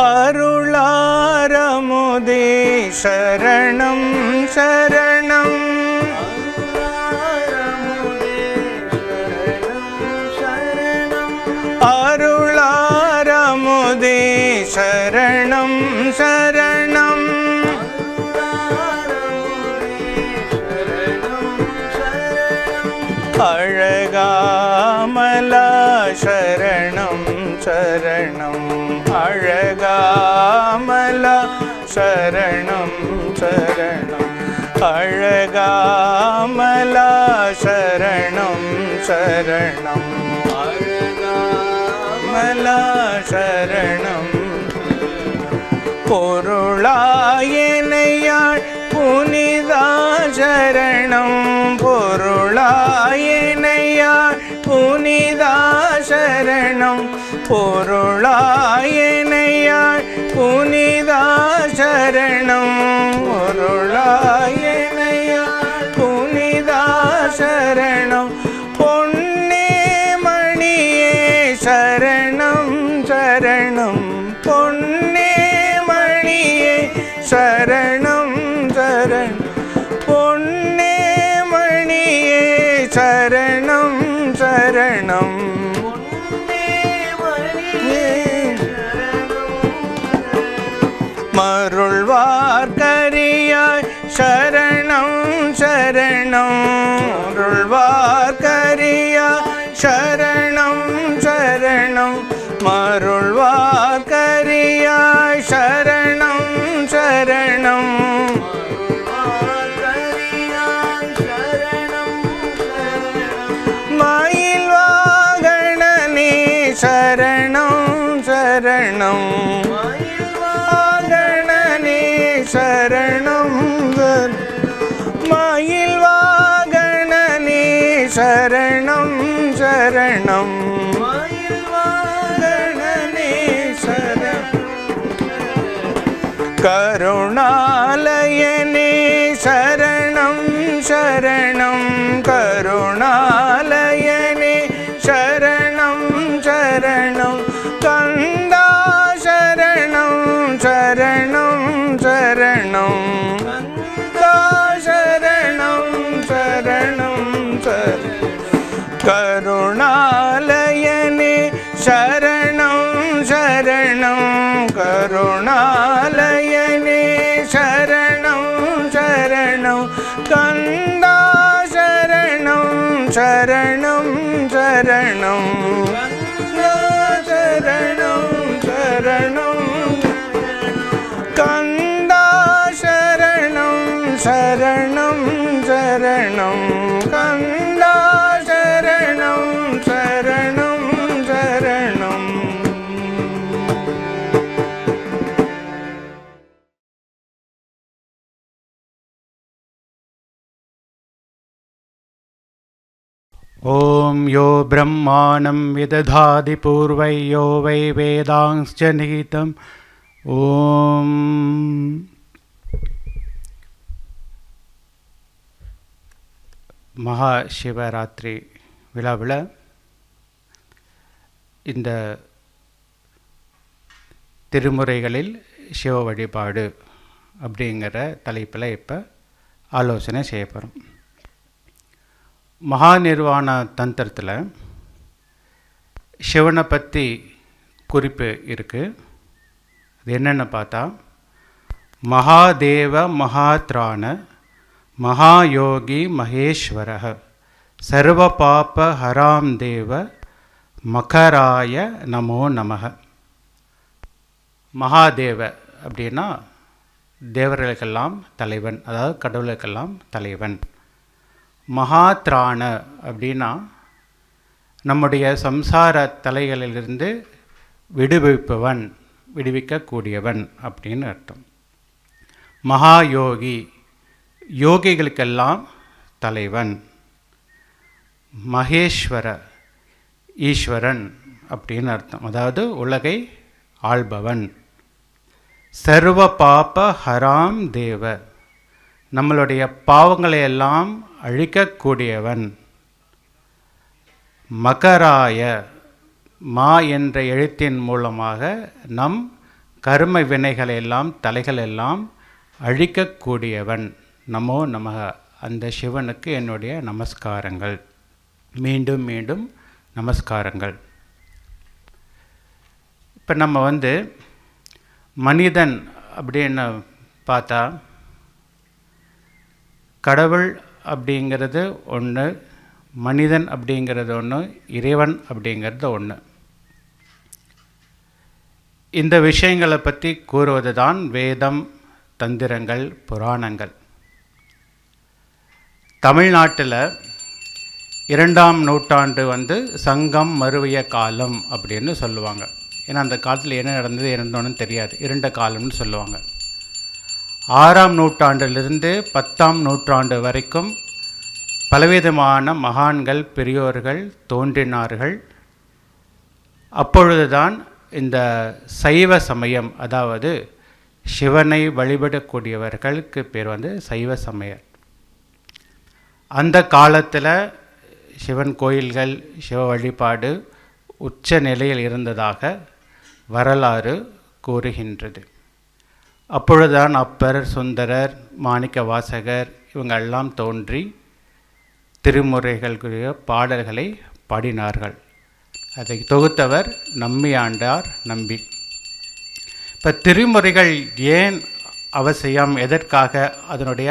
அருளாரமுதே சரணம் சரணம் அழகாமலா சரணம். சரணம் அழகாமலா சரணம் பொருளாயனையாள் புனிதா சரணம் பொருளாயனையாள் புனிதா சரணம் பொருளாயனையாள் புனிதா சரணம் பொருளாய மருள்வார்கரியாய் சரணம் சரணம் அருள்வார்கரியாய் கருணாலயனே சரணம் சரணம். கருணாலயனே சரணம் சரணம். கந்தா சரணம் சரணம் சரணம். ब्रह्माणं विदधाति पूर्वै यो वै वेदांश्च निहितम् ॐ மகா சிவராத்திரி விழாவில் இந்த திருமுறைகளில் சிவ வழிபாடு அப்படிங்கிற தலைப்பில் இப்போ ஆலோசனை செய்ய போகிறோம் மகா நிர்வாண தந்திரத்தில் சிவனை பற்றி குறிப்பு இருக்குது அது என்னென்னு பார்த்தா மகாதேவ மகாத்ராண மகாயோகி மகேஸ்வர சர்வ பாப ஹராம் தேவ மகராய நமோ நமக மகாதேவ அப்படின்னா தேவர்களுக்கெல்லாம் தலைவன் அதாவது கடவுளுக்கெல்லாம் தலைவன். மகாத்ராண அப்படின்னா நம்முடைய சம்சார தலைகளிலிருந்து விடுவிப்பவன் விடுவிக்கக்கூடியவன் அப்படின்னு அர்த்தம். மகாயோகி யோகிகளுக்கெல்லாம் தலைவன். மகேஸ்வர ஈஸ்வரன் அப்படின்னு அர்த்தம். அதாவது உலகை ஆள்பவன். சர்வ பாப ஹராம் தேவ. நம்மளுடைய பாவங்களை எல்லாம் அழிக்கக்கூடியவன். மகராய மா என்ற எழுத்தின் மூலமாக நம் கரும வினைகளை எல்லாம் தலைகள் எல்லாம் அழிக்கக்கூடியவன். நமோ நமக. அந்த சிவனுக்கு என்னுடைய நமஸ்காரங்கள். மீண்டும் மீண்டும் நமஸ்காரங்கள். இப்போ நம்ம வந்து மனிதன் அப்படின்னு பார்த்தா கடவுள் அப்படிங்கிறது ஒன்று மனிதன் அப்படிங்கிறது ஒன்று இறைவன் அப்படிங்கிறது ஒன்று இந்த விஷயங்களை பற்றி கூறுவது தான் வேதம் தந்திரங்கள் புராணங்கள். தமிழ்நாட்டில் இரண்டாம் நூற்றாண்டு வந்து சங்கம் மறுவிய காலம் அப்படின்னு சொல்லுவாங்க. ஏன்னா அந்த காலத்தில் என்ன நடந்தது என்னன்னு தெரியாது. இரண்ட காலம்னு சொல்லுவாங்க. ஆறாம் நூற்றாண்டிலிருந்து பத்தாம் நூற்றாண்டு வரைக்கும் பலவிதமான மகான்கள் பெரியோர்கள் தோன்றினார்கள். அப்பொழுதுதான் இந்த சைவ சமயம் அதாவது சிவனை வழிபடக்கூடியவர்களுக்கு பேர் வந்து சைவ சமயம். அந்த காலத்தில் சிவன் கோயில்கள் சிவ வழிபாடு உச்ச நிலையில் இருந்ததாக வரலாறு கூறுகின்றது. அப்பொழுதுதான் அப்பர் சுந்தரர் மாணிக்க வாசகர் இவங்கெல்லாம் தோன்றி திருமுறைகளுக்குரிய பாடல்களை பாடினார்கள். அதை தொகுத்தவர் நம்பியாண்டார் நம்பி. இப்போ திருமுறைகள் ஏன் அவசியம்? எதற்காக? அதனுடைய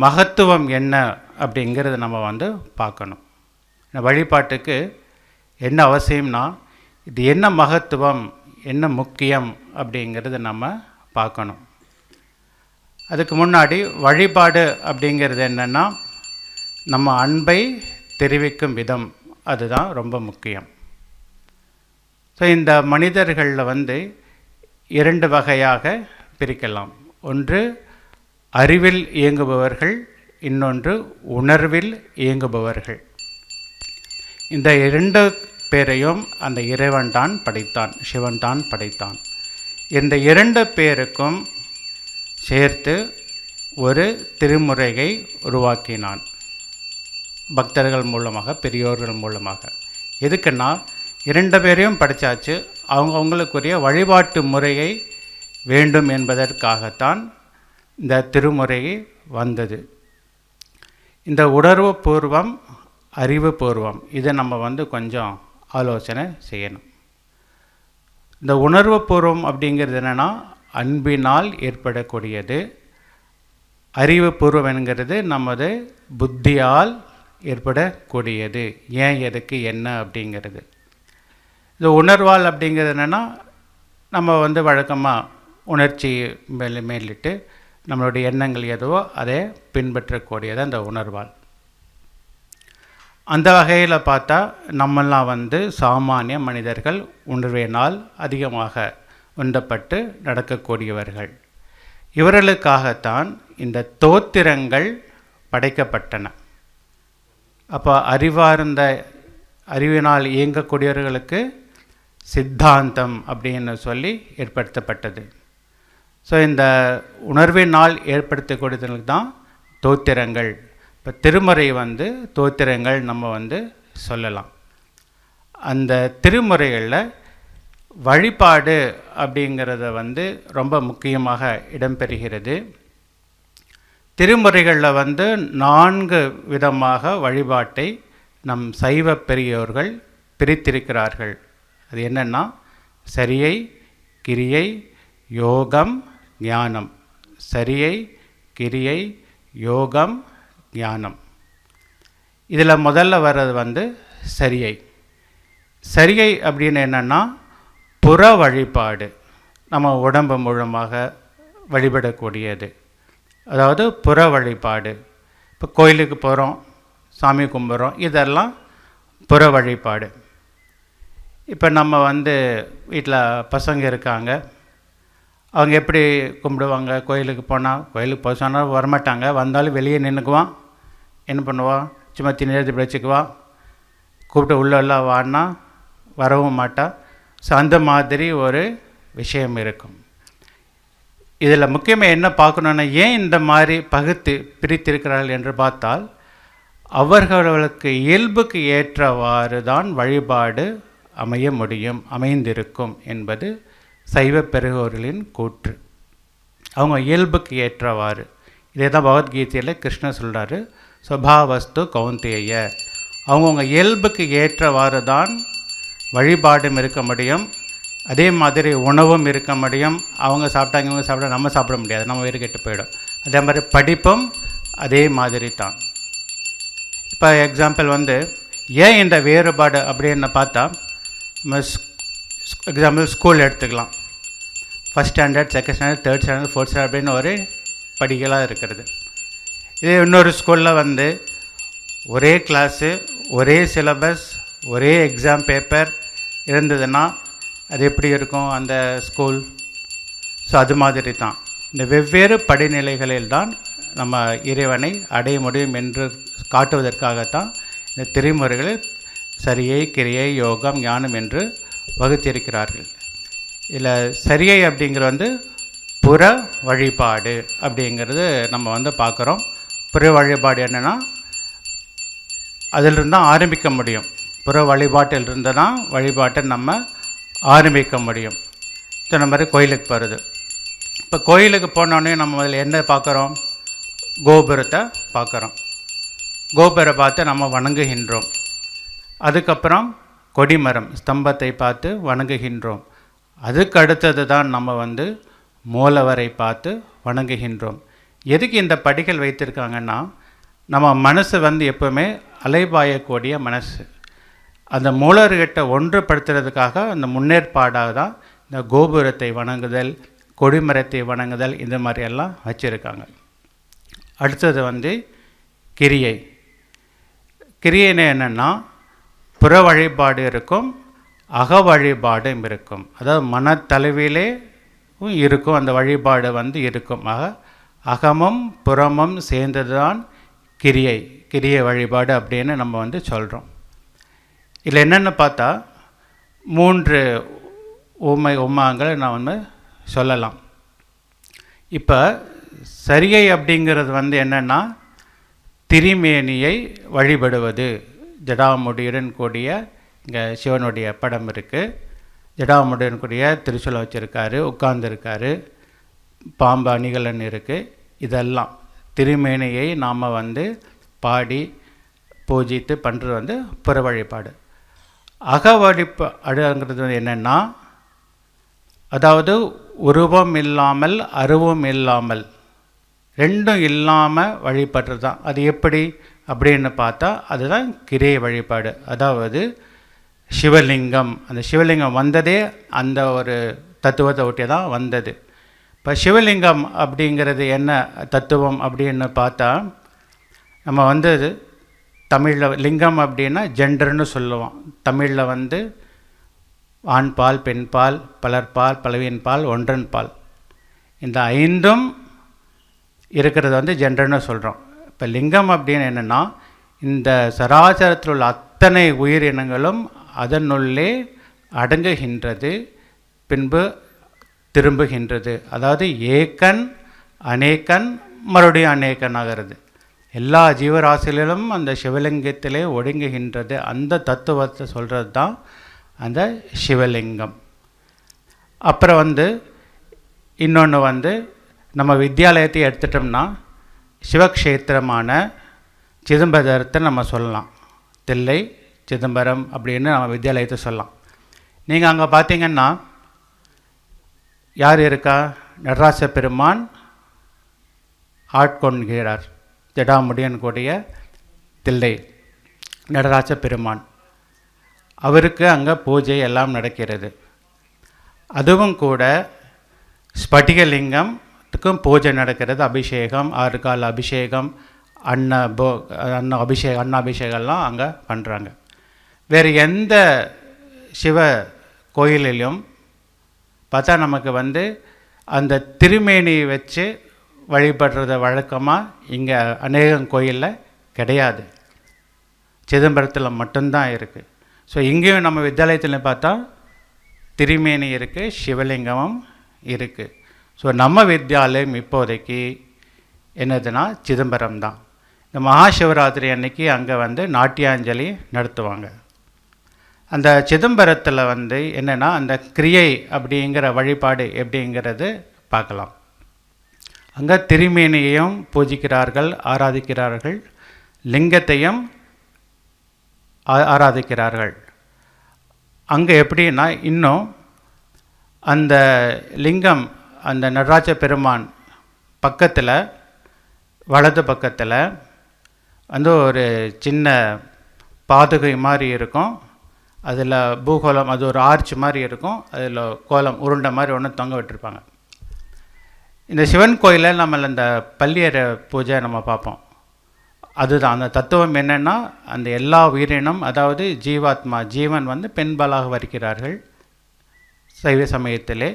மகத்துவம் என்ன? அப்படிங்கிறத நம்ம வந்து பார்க்கணும். இந்த வழிபாட்டுக்கு என்ன அவசியம்னா இது என்ன மகத்துவம்? என்ன முக்கியம்? அப்படிங்கிறது நம்ம பார்க்கணும். அதுக்கு முன்னாடி வழிபாடு அப்படிங்கிறது என்னென்னா நம்ம அன்பை தெரிவிக்கும் விதம். அதுதான் ரொம்ப முக்கியம். ஸோ இந்த மனிதர்களில் வந்து இரண்டு வகையாக பிரிக்கலாம். ஒன்று அறிவில் இயங்குபவர்கள் இன்னொன்று உணர்வில் இயங்குபவர்கள். இந்த இரண்டு பேரையும் அந்த இறைவன் தான் படைத்தான் சிவன் தான் படைத்தான். இந்த இரண்டு பேருக்கும் சேர்த்து ஒரு திருமுறையை உருவாக்கினான். பக்தர்கள் மூலமாக பெரியோர்கள் மூலமாக. எதுக்குன்னா இரண்டு பேரையும் படித்தாச்சு அவங்க அவங்களுக்குரிய வழிபாட்டு முறையை வேண்டும் என்பதற்காகத்தான் இந்த திருமுறை வந்தது. இந்த உணர்வு பூர்வம் அறிவு பூர்வம் இதை நம்ம வந்து கொஞ்சம் ஆலோசனை செய்யணும். இந்த உணர்வு பூர்வம் அப்படிங்கிறது என்னென்னா அன்பினால் ஏற்படக்கூடியது அறிவுபூர்வம் என்கிறது நமது புத்தியால் ஏற்படக்கூடியது. ஏன் எதுக்கு என்ன அப்படிங்கிறது. இந்த உணர்வால் அப்படிங்கிறது என்னென்னா நம்ம வந்து வழக்கமாக உணர்ச்சி மேல் மேலிட்டு நம்மளுடைய எண்ணங்கள் எதுவோ அதை பின்பற்றக்கூடியது அந்த உணர்வால். அந்த வகையில் பார்த்தா நம்மெல்லாம் வந்து சாமானிய மனிதர்கள் உணர்வினால் அதிகமாக உண்டப்பட்டு நடக்கக்கூடியவர்கள். இவர்களுக்காகத்தான் இந்த தோத்திரங்கள் படைக்கப்பட்டன. அப்போ அறிவார்ந்த அறிவினால் இயங்கக்கூடியவர்களுக்கு சித்தாந்தம் அப்படின்னு சொல்லி ஏற்படுத்தப்பட்டது. ஸோ இந்த உணர்வினால் ஏற்படுத்தக்கூடியவர்களுக்கு தான் தோத்திரங்கள் இப்போ திருமறை வந்து தோத்திரங்கள் நம்ம வந்து சொல்லலாம். அந்த திருமுறைகளில் வழிபாடு அப்படிங்கிறத வந்து ரொம்ப முக்கியமாக இடம்பெறுகிறது. திருமுறைகளில் வந்து நான்கு விதமாக வழிபாட்டை நம் சைவ பெரியோர்கள் பிரித்திருக்கிறார்கள். அது என்னென்னா சரியை கிரியை யோகம் ஞானம். சரியை கிரியை யோகம் ஞானம். இதில் முதல்ல வர்றது வந்து சரியை. சரியை அப்படின்னு என்னென்னா புற வழிபாடு. நம்ம உடம்பு மூலமாக வழிபடக்கூடியது. அதாவது புற வழிபாடு. இப்போ கோயிலுக்கு போகிறோம் சாமி கும்பிட்றோம் இதெல்லாம் புற வழிபாடு. இப்போ நம்ம வந்து வீட்டில் பசங்க இருக்காங்க அவங்க எப்படி கும்பிடுவாங்க? கோயிலுக்கு போனால் கோயிலுக்கு போக சொன்னால் வரமாட்டாங்க. வந்தாலும் வெளியே நின்றுக்குவான் என்ன பண்ணுவான் சும்மா திணறி பிடிச்சிக்குவான் கூப்பிட்டு உள்ளெல்லாம் வாடினா வரவும் மாட்டான் ஸோ அந்த மாதிரி ஒரு விஷயம் இருக்கும். இதில் முக்கியமாக என்ன பார்க்கணுன்னா ஏன் இந்த மாதிரி பகுத்து பிரித்திருக்கிறார்கள் என்று பார்த்தால் அவர்களுக்கு இயல்புக்கு ஏற்றவாறு தான் வழிபாடு அமைய முடியும் அமைந்திருக்கும் என்பது சைவ பெருகோர்களின் கூற்று. அவங்க இயல்புக்கு ஏற்றவாறு. இதே தான் பகவத்கீதையில் கிருஷ்ணர் சொல்கிறாரு சுபாவஸ்து கௌந்தேய. அவங்கவுங்க இயல்புக்கு ஏற்றவாறு தான் வழிபாடும் இருக்க முடியும். அதே மாதிரி உணவும் இருக்க முடியும். அவங்க சாப்பிட்டாங்க இவங்க சாப்பிட்டா நம்ம சாப்பிட முடியாது. நம்ம வயிறு கெட்டு போயிடும். அதே மாதிரி படிப்பும் அதே மாதிரி தான் இப்போ எக்ஸாம்பிள் வந்து ஏன் இந்த வேறுபாடு அப்படின்னு பார்த்தா நம்ம எக்ஸாம்பிள் ஸ்கூல் எடுத்துக்கலாம். First standard second standard third standard fourth standard அப்படின்னு ஒரு படிகளாக இருக்கிறது. இதே இன்னொரு ஸ்கூலில் வந்து ஒரே கிளாஸு ஒரே சிலபஸ் ஒரே எக்ஸாம் பேப்பர் இருந்ததுன்னா அது எப்படி இருக்கும் அந்த ஸ்கூல் ஸோ அது மாதிரி தான் இந்த வெவ்வேறு படிநிலைகளில் தான் நம்ம இறைவனை அடைய முடியும் என்று காட்டுவதற்காகத்தான் இந்த திரைமுறைகளில் சரியை கிரியை யோகம் ஞானம் என்று வகுத்திருக்கிறார்கள். இல்லை சரியை அப்படிங்கிற வந்து புற வழிபாடு அப்படிங்கிறது நம்ம வந்து பார்க்குறோம். புற வழிபாடு என்னென்னா அதிலிருந்து தான் ஆரம்பிக்க முடியும். புற வழிபாட்டிலிருந்து தான் வழிபாட்டை நம்ம ஆரம்பிக்க முடியும். சொன்ன மாதிரி கோயிலுக்கு போகிறது இப்போ கோயிலுக்கு போனோடனே நம்ம அதில் என்ன பார்க்குறோம்? கோபுரத்தை பார்க்குறோம். கோபுரை பார்த்து நம்ம வணங்குகின்றோம். அதுக்கப்புறம் கொடிமரம் ஸ்தம்பத்தை பார்த்து வணங்குகின்றோம். அதுக்கு அடுத்தது தான் நம்ம வந்து மூலவரை பார்த்து வணங்குகின்றோம். எதுக்கு இந்த படிகள் வைத்திருக்காங்கன்னா நம்ம மனசு வந்து எப்போவுமே அலைபாயக்கூடிய மனசு. அந்த மூலர்கிட்ட ஒன்றுபடுத்துறதுக்காக அந்த முன்னேற்பாடாக தான் இந்த கோபுரத்தை வணங்குதல் கொடிமரத்தை வணங்குதல் இந்த மாதிரி எல்லாம் வச்சுருக்காங்க. அடுத்தது வந்து கிரியை. கிரியைன்னு என்னென்னா புற வழிபாடு இருக்கும் அக வழிபாடும் இருக்கும். அதாவது மனத்தளவிலே இருக்கும். அந்த வழிபாடு வந்து இருக்கும். ஆக அகமும் புறமும் சேர்ந்தது தான் கிரியை. கிரியை வழிபாடு அப்படின்னு நம்ம வந்து சொல்கிறோம் இதில் என்னென்னு பார்த்தா மூன்று உமை உமாங்களை நான் வந்து சொல்லலாம். இப்போ சரியை அப்படிங்கிறது வந்து என்னென்னா திரிமேனியை வழிபடுவது. ஜடாமுடியுடன் கூடிய இங்கே சிவனுடைய படம் இருக்குது ஜடாமுடியுடன் கூடிய திருச்சூலம் வச்சுருக்காரு உட்கார்ந்துருக்காரு. பாம்பு அணிகலன் இருக்குது இதெல்லாம் திருமேனியை நாம் வந்து பாடி பூஜித்து பண்ணுறது வந்து புற வழிபாடு. அக வழிபாடுங்கிறது என்னென்னா அதாவது உருவம் இல்லாமல் அருவம் இல்லாமல் ரெண்டும் இல்லாமல் வழிபடுறது தான். அது எப்படி? அப்படின்னு பார்த்தா அதுதான் கிரே வழிபாடு. அதாவது சிவலிங்கம். அந்த சிவலிங்கம் வந்ததே அந்த ஒரு தத்துவத்தை ஒட்டி தான் வந்தது. இப்போ சிவலிங்கம் அப்படிங்கிறது என்ன தத்துவம் அப்படின்னு பார்த்தா நம்ம வந்து தமிழில் லிங்கம் அப்படின்னா ஜெண்டர்னு சொல்லுவோம். தமிழில் வந்து ஆண் பால் பெண் பால் பலர்பால் பலவின் பால் ஒன்றன் பால். இந்த ஐந்தும் இருக்கிறது வந்து ஜெண்டர்னு சொல்கிறோம் இப்போ லிங்கம் அப்படின்னு என்னென்னா இந்த சராசரத்தில் உள்ள அத்தனை உயிரினங்களும் அதனுள்ளே அடங்குகின்றது பின்பு திரும்புகின்றது. அதாவது ஏக்கன் அநேக்கன் மறுபடியும் அநேக்கன் ஆகிறது எல்லா ஜீவராசிகளிலும் அந்த சிவலிங்கத்திலே ஒடுங்குகின்றது. அந்த தத்துவத்தை சொல்கிறது தான் அந்த சிவலிங்கம். அப்புறம் வந்து இன்னொன்று வந்து நம்ம வித்யாலயத்தை எடுத்துட்டோம்னா சிவக்ஷேத்திரமான சிதம்பரத்தை நம்ம சொல்லலாம். தில்லை சிதம்பரம் அப்படின்னு நம்ம வித்யாலயத்தை சொல்லலாம். நீங்கள் அங்கே பார்த்தீங்கன்னா யார் இருக்கா? நடராச பெருமான் ஆட்கொண்கிறார் ஜடாமுடியன் கூடிய தில்லை நடராஜ பெருமான். அவருக்கு அங்கே பூஜை எல்லாம் நடக்கிறது. அதுவும் கூட ஸ்பட்டிகலிங்கத்துக்கும் பூஜை நடக்கிறது. அபிஷேகம் ஆறு அபிஷேகம் அன்ன போ அன்ன அபிஷேகம் அன்னாபிஷேகம்லாம் அங்கே பண்ணுறாங்க வேறு எந்த சிவ கோயிலிலும் பார்த்தா நமக்கு வந்து அந்த திருமேனி வச்சு வழிபடுறத வழக்கமாக இங்கே அநேகம் கோயிலில் கிடையாது. சிதம்பரத்தில் மட்டும்தான் இருக்குது ஸோ இங்கேயும் நம்ம வித்தியாலயத்தில் பார்த்தா திருமேனி இருக்குது சிவலிங்கமும் இருக்குது ஸோ நம்ம வித்தியாலயம் இப்போதைக்கு என்னதுன்னா சிதம்பரம் தான். இந்த மகாசிவராத்திரி அன்னைக்கு அங்கே வந்து நாட்டியாஞ்சலி நடத்துவாங்க. அந்த சிதம்பரத்தில் வந்து என்னென்னா அந்த கிரியை அப்படிங்கிற வழிபாடு எப்படிங்கிறது பார்க்கலாம். அங்கே திருமேனியையும் பூஜிக்கிறார்கள் ஆராதிக்கிறார்கள் லிங்கத்தையும் ஆ- ஆராதிக்கிறார்கள். அங்கே எப்படின்னா இன்னும் அந்த லிங்கம் அந்த நடராஜ பெருமான் பக்கத்தில் வலது பக்கத்தில் வந்து ஒரு சின்ன பாதுகை மாதிரி இருக்கும். அதில் பூகோளம் அது ஒரு ஆர்ச் மாதிரி இருக்கும். அதில் கோலம் உருண்டை மாதிரி ஒன்று தொங்க விட்டுருப்பாங்க. இந்த சிவன் கோயிலில் நம்ம இந்த பள்ளியறை பூஜை நம்ம பார்ப்போம். அதுதான் அந்த தத்துவம் என்னென்னா அந்த எல்லா உயிரினம் அதாவது ஜீவாத்மா ஜீவன் வந்து பெண்பாலாக வருகிறார்கள் சைவ சமயத்திலே.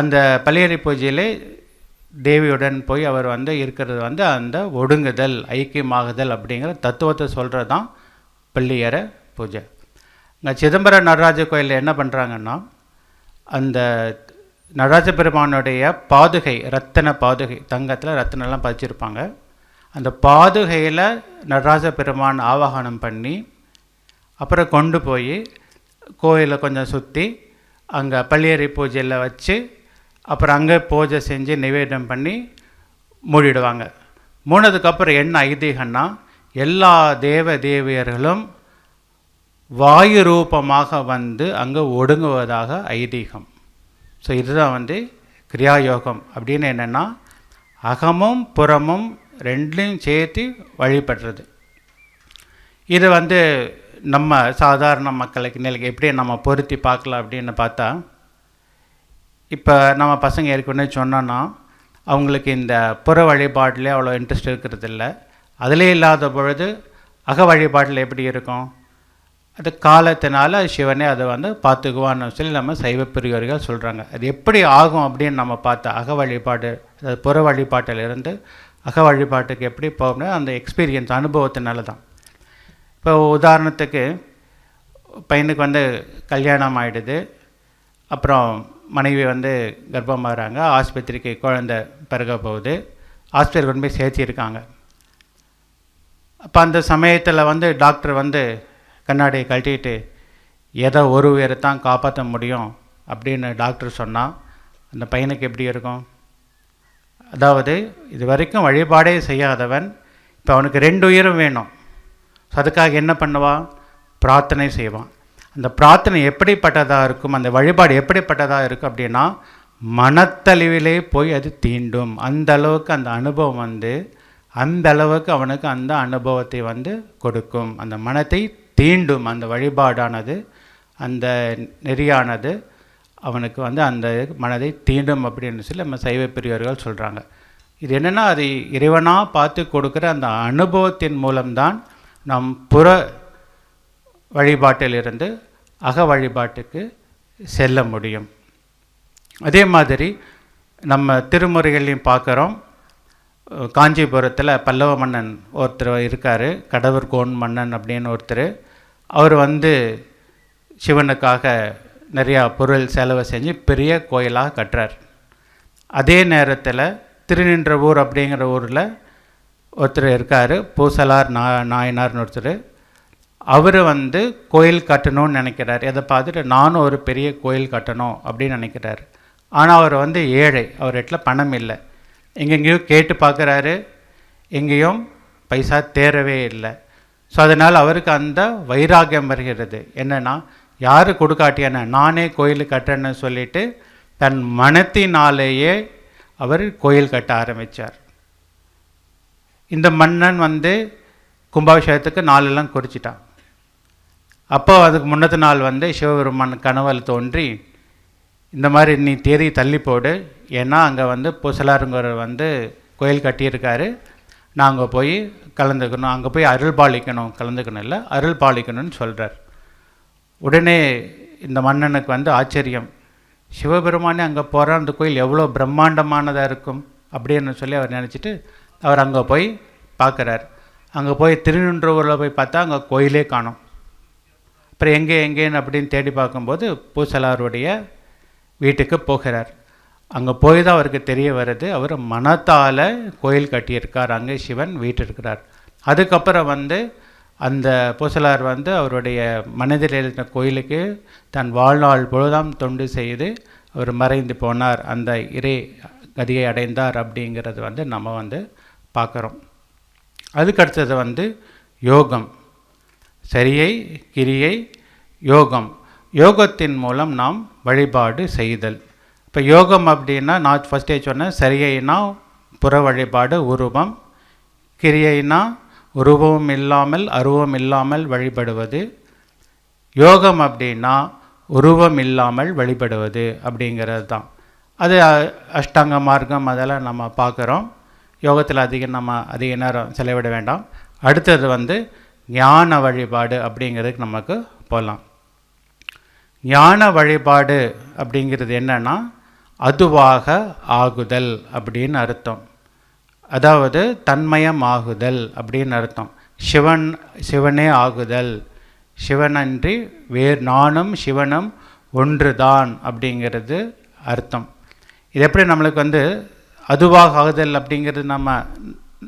அந்த பள்ளியறை பூஜையிலே தேவியுடன் போய் அவர் வந்து இருக்கிறது வந்து அந்த ஒடுங்குதல் ஐக்கியமாகுதல் அப்படிங்கிற தத்துவத்தை சொல்கிறது தான் பள்ளியறை பூஜை. இங்கே சிதம்பரம் நடராஜ கோயிலில் என்ன பண்ணுறாங்கன்னா அந்த நடராஜ பெருமானுடைய பாதுகை ரத்தன பாதுகை தங்கத்தில் ரத்தனெல்லாம் பதிச்சிருப்பாங்க. அந்த பாதுகையில் நடராஜ பெருமான் ஆவாகனம் பண்ணி அப்புறம் கொண்டு போய் கோயிலை கொஞ்சம் சுற்றி அங்கே பள்ளியறை பூஜையில் வச்சு அப்புறம் அங்கே பூஜை செஞ்சு நிவேதனம் பண்ணி மூடிடுவாங்க. மூணதுக்கப்புறம் என்ன ஐதீகம்னா எல்லா தேவ தேவியர்களும் வாயு ரூபமாக வந்து அங்கே ஒடுங்குவதாக ஐதீகம். ஸோ இதுதான் வந்து கிரியாயோகம். அப்படின்னு என்னென்னா அகமும் புறமும் ரெண்டையும் சேர்த்து வழிபடுறது. இது வந்து நம்ம சாதாரண மக்களுக்கு நிலைக்கு எப்படி நம்ம பொருத்தி பார்க்கலாம் அப்படின்னு பார்த்தா இப்போ நம்ம பசங்க ஏற்கனவே சொன்னோன்னா அவங்களுக்கு இந்த புற வழிபாட்டிலே அவ்வளோ இன்ட்ரெஸ்ட் இருக்கிறது இல்லை அதிலே இல்லாத பொழுது அக வழிபாட்டில் எப்படி இருக்கும்? அது காலத்தினால சிவனே அதை வந்து பார்த்துக்குவான்னு சொல்லி நம்ம சைவ பெரியவர்கள் சொல்கிறாங்க அது எப்படி ஆகும் அப்படின்னு நம்ம பார்த்தா அக வழிபாடு அதாவது புற வழிபாட்டிலிருந்து அக வழிபாட்டுக்கு எப்படி போகணும் அந்த எக்ஸ்பீரியன்ஸ் அனுபவத்தினால தான். இப்போ உதாரணத்துக்கு பையனுக்கு வந்து கல்யாணம் ஆகிடுது அப்புறம் மனைவி வந்து கர்ப்பமாகறாங்க. ஆஸ்பத்திரிக்கு குழந்தை பிறக போகுது. ஆஸ்பத்திரி கொண்டு போய் சேர்த்திருக்காங்க. அப்போ அந்த சமயத்தில் வந்து டாக்டர் வந்து கண்ணாடியை கழட்டிட்டு எதை ஒரு உயிரை தான் காப்பாற்ற முடியும் அப்படின்னு டாக்டர் சொன்னால் அந்த பையனுக்கு எப்படி இருக்கும்? அதாவது இது வரைக்கும் வழிபாடே செய்யாதவன் இப்போ அவனுக்கு ரெண்டு உயிரும் வேணும். ஸோ அதுக்காக என்ன பண்ணுவான் பிரார்த்தனை செய்வான் அந்த பிரார்த்தனை எப்படிப்பட்டதாக இருக்கும் அந்த வழிபாடு எப்படிப்பட்டதாக இருக்கும் அப்படின்னா மனத்தளிவிலே போய் அது தீண்டும். அந்த அளவுக்கு அந்த அனுபவம் வந்து அந்த அளவுக்கு அவனுக்கு அந்த அனுபவத்தை வந்து கொடுக்கும். அந்த மனத்தை தீண்டும் அந்த வழிபாடானது அந்த நெறியானது அவனுக்கு வந்து அந்த மனதை தீண்டும் அப்படின்னு சொல்லி நம்ம சைவ பெரியவர்கள் சொல்கிறாங்க இது என்னென்னா அது இறைவனாக பார்த்து கொடுக்குற அந்த அனுபவத்தின் மூலம்தான் நம் புற வழிபாட்டிலிருந்து அக வழிபாட்டுக்கு செல்ல முடியும். அதே மாதிரி நம்ம திருமுறைகளையும் பார்க்குறோம். காஞ்சிபுரத்தில் பல்லவ மன்னன் ஒருத்தர் இருக்கார் கடவுர் கோன் மன்னன் அப்படின்னு ஒருத்தர். அவர் வந்து சிவனுக்காக நிறையா பொருள் செலவு செஞ்சு பெரிய கோயிலாக கட்டுறார். அதே நேரத்தில் திருநின்றவூர் அப்படிங்கிற ஊரில் ஒருத்தர் இருக்கார் பூசலார் நா நாயனார்னு ஒருத்தர். அவர் வந்து கோயில் கட்டணும்னு நினைக்கிறார். எதை பார்த்துட்டு நானும் ஒரு பெரிய கோயில் கட்டணும் அப்படின்னு நினைக்கிறார். ஆனால் அவர் வந்து ஏழை அவர் இடத்துல பணம் இல்லை. எங்கெங்கேயோ கேட்டு பார்க்குறாரு. எங்கேயும் பைசா தேரவே இல்லை. ஸோ அதனால் அவருக்கு அந்த வைராகியம் வருகிறது. என்னென்னா யார் கொடுக்காட்டியான? நானே கோயில் கட்டுறேன்னு சொல்லிட்டு தன் மனத்தினாலேயே அவர் கோயில் கட்ட ஆரம்பித்தார் இந்த மன்னன் வந்து கும்பாபிஷேகத்துக்கு நாளெல்லாம் குறிச்சிட்டான். அப்போ அதுக்கு முன்னத்து நாள் வந்து சிவபெருமான் கனவல் தோன்றி இந்த மாதிரி நீ தேதி தள்ளி போடு. ஏன்னா அங்கே வந்து பூசலாருங்கிறவர் வந்து கோயில் கட்டியிருக்காரு. நான் அங்கே போய் கலந்துக்கணும். அங்கே போய் அருள் பாலிக்கணும். கலந்துக்கணும் இல்லை அருள் பாலிக்கணும்னு சொல்கிறார் உடனே இந்த மன்னனுக்கு வந்து ஆச்சரியம். சிவபெருமானே அங்கே போகிற அந்த கோயில் எவ்வளோ பிரம்மாண்டமானதாக இருக்கும்? அப்படின்னு சொல்லி அவர் நினச்சிட்டு அவர் அங்கே போய் பார்க்குறார் அங்கே போய் திருநின்றவூரில் போய் பார்த்தா அங்கே கோயிலே காணும். அப்புறம் எங்கே எங்கேன்னு அப்படின்னு தேடி பார்க்கும்போது பூசலாருடைய வீட்டுக்கு போகிறார். அங்கே போய் தான் அவருக்கு தெரிய வருது. அவர் மனத்தால் கோயில் கட்டியிருக்கார். அங்கே சிவன் வீட்டிருக்கிறார் அதுக்கப்புறம் வந்து அந்த பூசலார் வந்து அவருடைய மனதில் இருந்த கோயிலுக்கு தன் வாழ்நாள் பொழுதாம் தொண்டு செய்து அவர் மறைந்து போனார். அந்த இறை கதியை அடைந்தார் அப்படிங்கிறது வந்து நம்ம வந்து பார்க்குறோம். அதுக்கடுத்தது வந்து யோகம். சரியை கிரியை யோகம். யோகத்தின் மூலம் நாம் வழிபாடு செய்தல். இப்போ யோகம் அப்படின்னா நான் ஃபஸ்ட்டே சொன்னேன் சரியைனா புற வழிபாடு உருவம் கிரியைனா உருவம் இல்லாமல் அருவம் இல்லாமல் வழிபடுவது. யோகம் அப்படின்னா உருவம் இல்லாமல் வழிபடுவது அப்படிங்கிறது தான் அது அஷ்டாங்க மார்க்கம் அதெல்லாம் நம்ம பார்க்குறோம். யோகத்தில் அதிகம் நம்ம அதிக நேரம் செலவிட வேண்டாம். அடுத்தது வந்து ஞான வழிபாடு அப்படிங்கிறதுக்கு நமக்கு போகலாம். ஞான வழிபாடு அப்படிங்கிறது என்னென்னா அதுவாக ஆகுதல் அப்படின்னு அர்த்தம். அதாவது தன்மயம் ஆகுதல் அப்படின்னு அர்த்தம். சிவன் சிவனே ஆகுதல். சிவனன்றி வேறு நானும் சிவனும் ஒன்றுதான் அப்படிங்கிறது அர்த்தம். இது எப்படி நம்மளுக்கு வந்து அதுவாக ஆகுதல் அப்படிங்கிறது நம்ம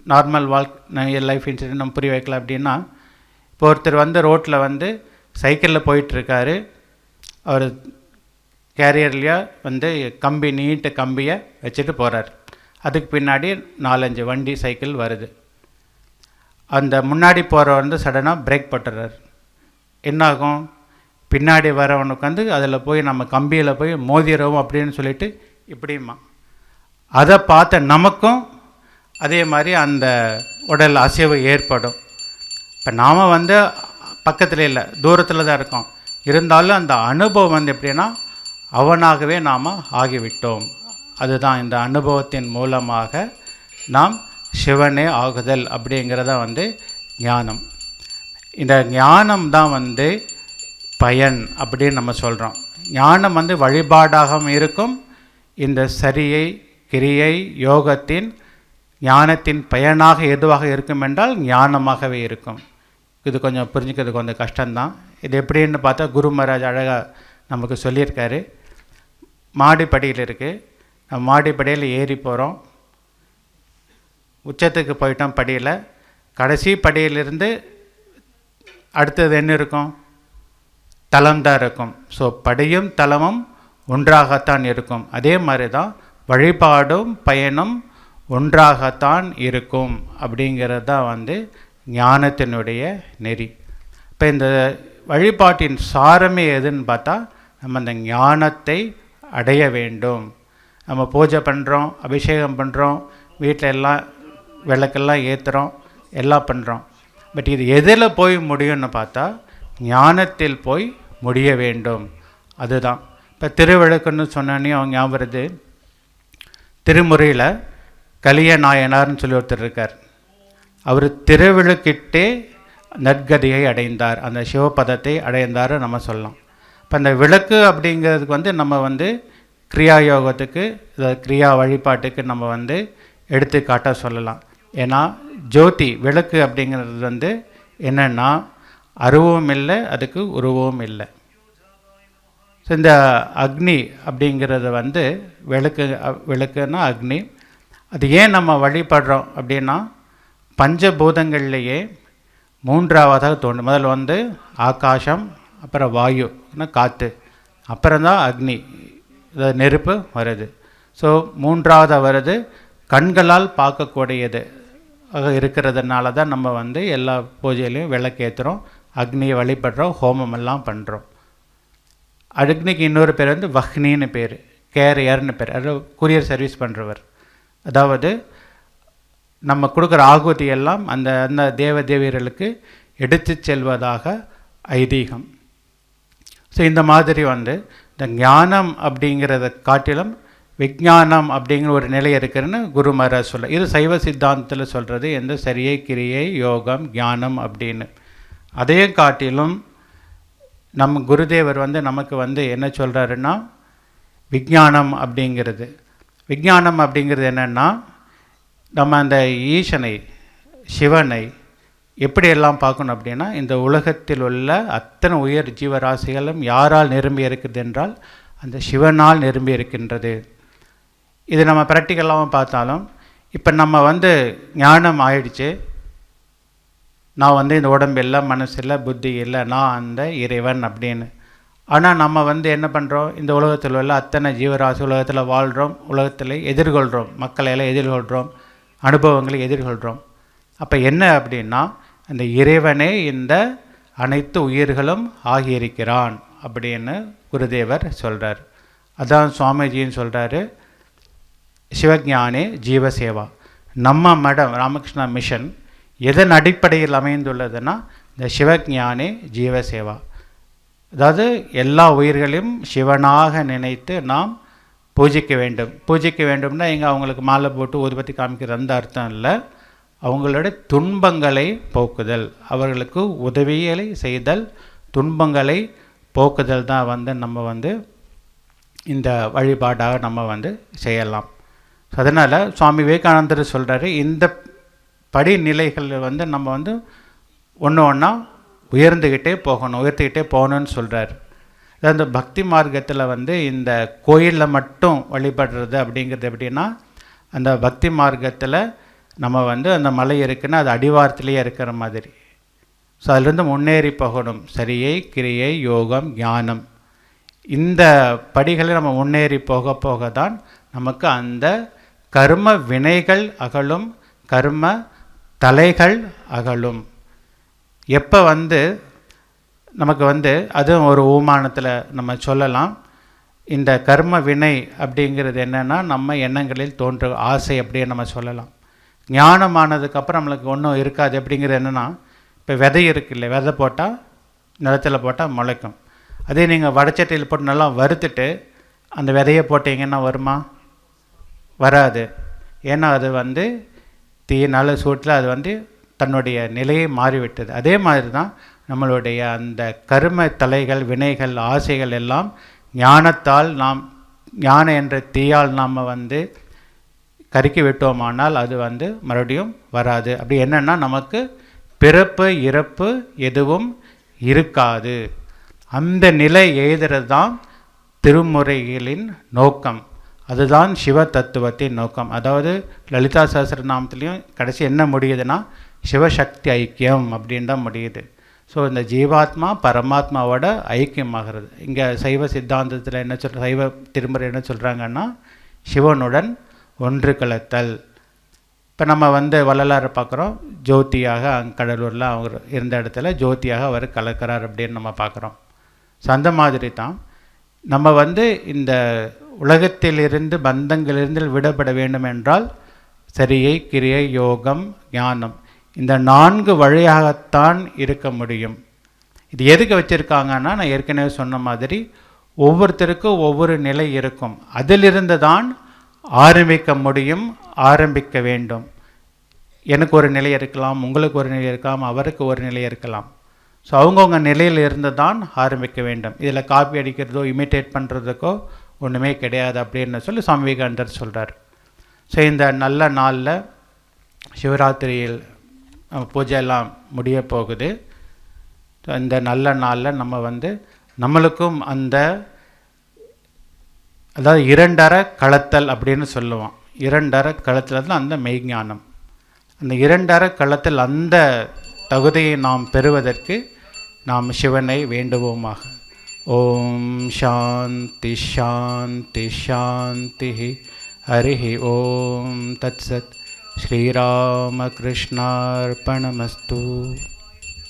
நார்மல் வாழ்க்கை லைஃப் இன்சிடென்ட் நம்ம புரிய வைக்கலாம் அப்படின்னா இப்போ ஒருத்தர் வந்து ரோட்டில் வந்து சைக்கிளில் போயிட்டுருக்காரு. அவர் கேரியர்லேயோ வந்து கம்பி நீட்ட கம்பியை வச்சுட்டு போகிறார் அதுக்கு பின்னாடி நாலஞ்சு வண்டி சைக்கிள் வருது. அந்த முன்னாடி போகிறவர் வந்து சடனாக பிரேக் போட்டுறார். என்னாகும்? பின்னாடி வரவனுக்கு வந்து அதில் போய் நம்ம கம்பியில் போய் மோதிரவும் அப்படின்னு சொல்லிட்டு இப்படிமா அதை பார்த்த நமக்கும் அதே மாதிரி அந்த உடல் அசைவு ஏற்படும். இப்போ நாம் வந்து பக்கத்தில் இல்லை தூரத்தில் தான் இருக்கோம். இருந்தாலும் அந்த அனுபவம் வந்து எப்படின்னா அவனாகவே நாம் ஆகிவிட்டோம். அதுதான் இந்த அனுபவத்தின் மூலமாக நாம் சிவனே ஆகுதல் அப்படிங்கிறத வந்து ஞானம். இந்த ஞானம் தான் வந்து பயன் அப்படின்னு நம்ம சொல்கிறோம் ஞானம் வந்து வழிபாடாகவும் இருக்கும். இந்த சரியை கிரியை யோகத்தின் ஞானத்தின் பயனாக எதுவாக இருக்கும் என்றால் ஞானமாகவே இருக்கும். இது கொஞ்சம் புரிஞ்சுக்கிறதுக்கு கொஞ்சம் கஷ்டம்தான். இது எப்படின்னு பார்த்தா குரு மகாராஜ் அழகாக நமக்கு சொல்லியிருக்காரு. மாடிப்படியில் இருக்குது நம்ம மாடிப்படியில் ஏறி போகிறோம் உச்சத்துக்கு போயிட்டோம் படியில். கடைசி படியிலிருந்து அடுத்தது என்ன இருக்கும்? தலம் தான் இருக்கும். ஸோ படியும் தளமும் ஒன்றாகத்தான் இருக்கும். அதே மாதிரி தான் வழிபாடும் பயனும் ஒன்றாகத்தான் இருக்கும் அப்படிங்கிறது தான் வந்து ஞானத்தினுடைய நெறி. இப்போ இந்த வழிபாட்டின் சாரமே எதுன்னு பார்த்தா நம்ம அந்த ஞானத்தை அடைய வேண்டும். நம்ம பூஜை பண்ணுறோம் அபிஷேகம் பண்ணுறோம் வீட்டில் எல்லாம் விளக்கெல்லாம் ஏற்றுறோம் எல்லாம் பண்ணுறோம் பட் இது எதில் போய் முடியும்னு பார்த்தா ஞானத்தில் போய் முடிய வேண்டும். அதுதான். இப்போ திருவிளக்குன்னு சொன்னோன்னே அவங்க ஞாபகம் வருது. திருமுறையில் கலிய நாயனார்னு சொல்லி ஒருத்தர் இருக்கார். அவர் திருவிழுக்கிட்டே நற்கதியை அடைந்தார். அந்த சிவபதத்தை அடைந்தார் நம்ம சொல்லலாம். இப்போ அந்த விளக்கு அப்படிங்கிறதுக்கு வந்து நம்ம வந்து கிரியா யோகத்துக்கு கிரியா வழிபாட்டுக்கு நம்ம வந்து எடுத்துக்காட்ட சொல்லலாம். ஏன்னா ஜோதி விளக்கு அப்படிங்கிறது வந்து என்னென்னா அருவம் இல்லை அதுக்கு உருவம் இல்லை. ஸோ இந்த அக்னி அப்படிங்கிறது வந்து விளக்கு விளக்குன்னா அக்னி. அது ஏன் நம்ம வழிபடுறோம் அப்படின்னா பஞ்சபூதங்கள்லேயே மூன்றாவதாக தோணும் முதல்ல வந்து ஆகாசம் அப்புறம் வாயுனா காற்று அப்புறம்தான் அக்னி நெருப்பு வருது. ஸோ மூன்றாவதாக வருது கண்களால் பார்க்கக்கூடியது. இருக்கிறதுனால தான் நம்ம வந்து எல்லா பூஜையிலையும் விளக்கேற்றுறோம் அக்னியை வழிபடுறோம் ஹோமம் எல்லாம் பண்ணுறோம் அக்னிக்கு இன்னொரு பேர் வந்து வஹ்னின்னு பேர் கேரியர்னு பேர் அது கூரியர் சர்வீஸ் பண்ணுறவர் அதாவது நம்ம கொடுக்குற ஆகுதி எல்லாம் அந்த அந்த தேவ தேவியர்களுக்கு எடுத்து செல்வதாக ஐதீகம். ஸோ இந்த மாதிரி வந்து இந்த ஞானம் அப்படிங்கிறத காட்டிலும் விஞ்ஞானம் அப்படிங்கிற ஒரு நிலை இருக்குன்னு குரு மகாராஜ் சொல்ல இது சைவ சித்தாந்தத்தில் சொல்கிறது எந்த சரியை கிரியை யோகம் ஞானம் அப்படின்னு. அதையும் காட்டிலும் நம்ம குருதேவர் வந்து நமக்கு வந்து என்ன சொல்கிறாருன்னா விஞ்ஞானம் அப்படிங்கிறது. விஞ்ஞானம் அப்படிங்கிறது என்னென்னா நம்ம அந்த ஈசனை சிவனை எப்படியெல்லாம் பார்க்கணும் அப்படின்னா இந்த உலகத்தில் உள்ள அத்தனை உயர் ஜீவராசிகளும் யாரால் நிரம்பி இருக்குது என்றால் அந்த சிவனால் நிரம்பி இருக்கின்றது. இது நம்ம ப்ராக்டிக்கலாகவும் பார்த்தாலும் இப்போ நம்ம வந்து ஞானம் ஆயிடுச்சு. நான் வந்து இந்த உடம்பு இல்லை மனசு இல்லை புத்தி இல்லை நான் அந்த இறைவன் அப்படின்னு. ஆனால் நம்ம வந்து என்ன பண்ணுறோம் இந்த உலகத்தில் உள்ள அத்தனை ஜீவராசி உலகத்தில் வாழ்கிறோம் உலகத்தில் எதிர்கொள்கிறோம் மக்களை எல்லாம் எதிர்கொள்கிறோம் அனுபவங்களை எதிர்கொள்கிறோம் அப்போ என்ன அப்படின்னா அந்த இறைவனே இந்த அனைத்து உயிர்களும் ஆகியிருக்கிறான் அப்படின்னு குருதேவர் சொல்கிறார் அதான் சுவாமிஜின்னு சொல்கிறாரு சிவஞானே ஜீவசேவா நம்ம மடம் ராமகிருஷ்ணா மிஷன் எதன் அடிப்படையில் அமைந்துள்ளதுன்னா இந்த சிவஞானே ஜீவசேவா. அதாவது எல்லா உயிர்களையும் சிவனாக நினைத்து நாம் பூஜிக்க வேண்டும். பூஜிக்க வேண்டும்னா இங்கே அவங்களுக்கு மாலை போட்டு ஊதுபத்தி காமிக்கிற அந்த அர்த்தம் இல்லை. அவங்களுடைய துன்பங்களை போக்குதல். அவர்களுக்கு உதவிகளை செய்தல் துன்பங்களை போக்குதல் தான் வந்து நம்ம வந்து இந்த வழிபாடாக நம்ம வந்து செய்யலாம். அதனால் சுவாமி விவேகானந்தர் சொல்கிறாரு இந்த படிநிலைகள் வந்து நம்ம வந்து ஒன்று ஒன்றா உயர்ந்துக்கிட்டே போகணும் உயர்த்திக்கிட்டே போகணும்னு சொல்கிறார் அந்த பக்தி மார்க்கத்தில் வந்து இந்த கோயிலில் மட்டும் வழிபடுறது அப்படிங்கிறது எப்படின்னா அந்த பக்தி மார்க்கத்தில் நம்ம வந்து அந்த மலை இருக்குன்னா அது அடிவாரத்திலேயே இருக்கிற மாதிரி. ஸோ அதிலிருந்து முன்னேறி போகணும். சரியை கிரியை யோகம் ஞானம். இந்த படிகளை நம்ம முன்னேறி போக போக தான் நமக்கு அந்த கர்ம வினைகள் அகலும் கர்ம தலைகள் அகலும். எப்போ வந்து நமக்கு வந்து அதுவும் ஒரு ஊமானத்தில் நம்ம சொல்லலாம். இந்த கர்ம வினை அப்படிங்கிறது என்னென்னா நம்ம எண்ணங்களில் தோன்ற ஆசை அப்படியே நம்ம சொல்லலாம். ஞானமானதுக்கப்புறம் நம்மளுக்கு ஒன்றும் இருக்காது. அப்படிங்கிறது என்னென்னா இப்போ விதை இருக்குல்ல விதை போட்டால் நிலத்தில் போட்டால் முளைக்கும். அதே நீங்கள் வடச்சட்டையில் போட்டு நல்லா வறுத்துட்டு அந்த விதையை போட்டிங்கன்னா வருமா? வராது. ஏன்னா அது வந்து தீ நல்ல சூட்டில் அது வந்து தன்னுடைய நிலையை மாறிவிட்டது. அதே மாதிரி தான் நம்மளுடைய அந்த கரும தலைகள் வினைகள் ஆசைகள் எல்லாம் ஞானத்தால் நாம் ஞானம் என்ற தீயால் நாம் வந்து கருக்கி விட்டோமானால் அது வந்து மறுபடியும் வராது. அப்படி என்னென்னா நமக்கு பிறப்பு இறப்பு எதுவும் இருக்காது. அந்த நிலை எழுதுறது தான் திருமுறைகளின் நோக்கம். அதுதான் சிவ தத்துவத்தின் நோக்கம். அதாவது லலிதா சஹஸ்ரநாமத்துலேயும் கடைசி என்ன முடியுதுன்னா சிவசக்தி ஐக்கியம் அப்படின்னு தான் முடியுது. ஸோ இந்த ஜீவாத்மா பரமாத்மாவோட ஐக்கியமாகிறது. இங்கே சைவ சித்தாந்தத்தில் என்ன சொல் சைவ திருமுறை என்ன சொல்கிறாங்கன்னா சிவனுடன் ஒன்று கலத்தல் இப்போ நம்ம வந்து வள்ளலாரை பார்க்குறோம். ஜோதியாக அங்கே கடலூரில் அவர் இருந்த இடத்துல ஜோதியாக அவர் கலக்கிறார் அப்படின்னு நம்ம பார்க்குறோம். ஸோ அந்த மாதிரி தான். நம்ம வந்து இந்த உலகத்திலிருந்து பந்தங்களிலிருந்து விடப்பட வேண்டும் என்றால் சரியை கிரியை யோகம் ஞானம் இந்த நான்கு வழியாகத்தான் இருக்க முடியும். இது எதுக்கு வச்சுருக்காங்கன்னா நான் ஏற்கனவே சொன்ன மாதிரி ஒவ்வொருத்தருக்கும் ஒவ்வொரு நிலை இருக்கும். அதிலிருந்து தான் ஆரம்பிக்க முடியும் ஆரம்பிக்க வேண்டும். எனக்கு ஒரு நிலை இருக்கலாம் உங்களுக்கு ஒரு நிலை இருக்கலாம் அவருக்கு ஒரு நிலை இருக்கலாம். ஸோ அவங்கவுங்க நிலையில் இருந்து தான் ஆரம்பிக்க வேண்டும். இதில் காப்பி அடிக்கிறதோ இமிட்டேட் பண்ணுறதுக்கோ ஒன்றுமே கிடையாது அப்படின்னு சொல்லி சுவாமி விவேகானந்தர் சொல்கிறார் ஸோ இந்த நல்ல நாளில் சிவராத்திரியில் பூஜை எல்லாம் முடிய போகுது. ஸோ இந்த நல்ல நாளில் நம்ம வந்து நம்மளுக்கும் அந்த அதாவது இரண்டர களத்தல் அப்படின்னு சொல்லுவோம். இரண்டர களத்தில் தான் அந்த மெய்ஞானம் அந்த இரண்டர களத்தில் அந்த தகுதியை நாம் பெறுவதற்கு நாம் சிவனை வேண்டுவோமாக. ஓம் சாந்தி ஷாந்தி ஷாந்தி ஹரிஹி ஓம் தத்சத் ஸ்ரீராமகிருஷ்ணார்ப்பணமஸ்து